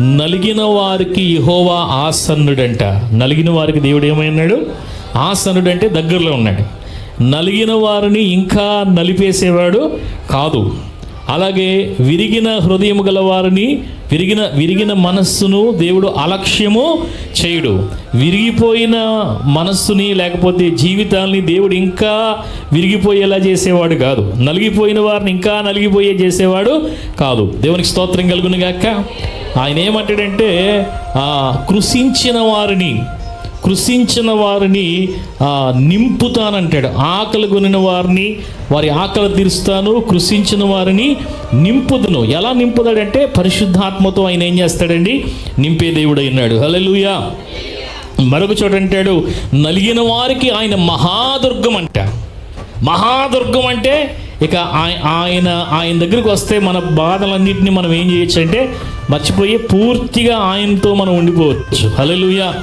నలిగిన వారికి యహోవా ఆసన్నుడంట. నలిగిన వారికి దేవుడు ఏమైనాడు ఆసన్నుడు అంటే దగ్గరలో ఉన్నాడు. నలిగిన వారిని ఇంకా నలిపేసేవాడు కాదు. అలాగే విరిగిన హృదయం గల వారిని విరిగిన విరిగిన మనస్సును దేవుడు అలక్ష్యము చేయుడు. విరిగిపోయిన మనస్సుని లేకపోతే జీవితాల్ని దేవుడు ఇంకా విరిగిపోయేలా చేసేవాడు కాదు. నలిగిపోయిన వారిని ఇంకా నలిగిపోయే చేసేవాడు కాదు. దేవునికి స్తోత్రం కలుగును గాక ఆయన ఏమంటాడంటే కృషించిన వారిని కృషించిన వారిని నింపుతానంటాడు. ఆకలి కొనిన వారిని వారి ఆకలి తీరుస్తాను కృషించిన వారిని నింపుదును. ఎలా నింపుతాడంటే పరిశుద్ధాత్మతో ఆయన ఏం చేస్తాడండి? నింపే దేవుడు అయినాడు హల్లెలూయా. మరొక చోట అంటాడు నలిగిన వారికి ఆయన మహాదుర్గం అంట. మహాదుర్గం అంటే ఇక ఆయ- ఆయన ఆయన దగ్గరికి వస్తే మన బాధలన్నింటినీ మనం ఏం చేయొచ్చు అంటే మర్చిపోయి పూర్తిగా ఆయనతో మనం ఉండిపోవచ్చు. హల్లెలూయా.